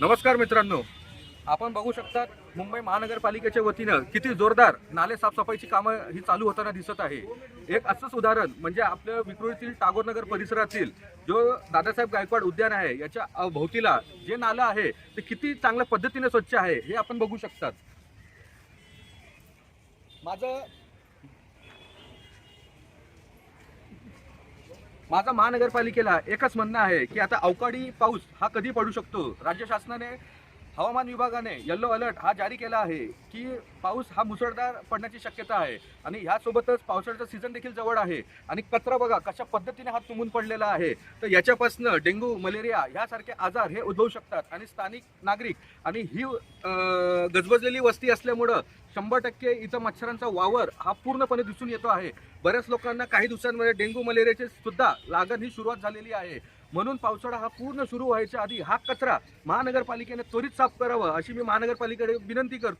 नमस्कार मित्रांनो. आपण बघू शकता मुंबई महानगरपालिकेच्या वतीनं किती जोरदार नाले साफसफाईची कामं ही चालू होताना दिसत आहे. एक असंच उदाहरण म्हणजे आपल्या विक्रोळीतील टागोरनगर परिसरातील जो दादासाहेब गायकवाड उद्यान आहे याच्या अवभोवतीला जे नालं आहे ते किती चांगल्या पद्धतीने स्वच्छ आहे हे आपण बघू शकतात. माझं माझं महानगरपालिकेला एकच म्हणणं आहे की आता अवकाळी पाऊस हा कधी पडू शकतो? राज्य शासनाने हवामान विभागाने येल्लो अलर्ट हा जारी केला आहे की पाऊस हा मुसळधार पडण्याची शक्यता आहे. आणि ह्यासोबतच पावसाळ्याचा सीझन देखील जवळ आहे. आणि कचरा बघा कशा पद्धतीने हा तुंबून पडलेला आहे. तर याच्यापासून डेंग्यू मलेरिया ह्यासारखे आजार हे उद्भवू शकतात. आणि स्थानिक नागरिक आणि ही गजबजलेली वस्ती असल्यामुळं शंभर टक्के इथं मच्छरांचा वावर हा पूर्णपणे दिसून येतो आहे. बऱ्याच लोकांना काही दिवसांमध्ये डेंग्यू मलेरियाचे सुद्धा लागण ही सुरुवात झालेली आहे. म्हणून पावसाळा हा पूर्ण सुरू व्हायच्या आधी हा कचरा महानगरपालिकेने त्वरित साफ करावा अशी मी महानगरपालिकेकडे विनंती करतो.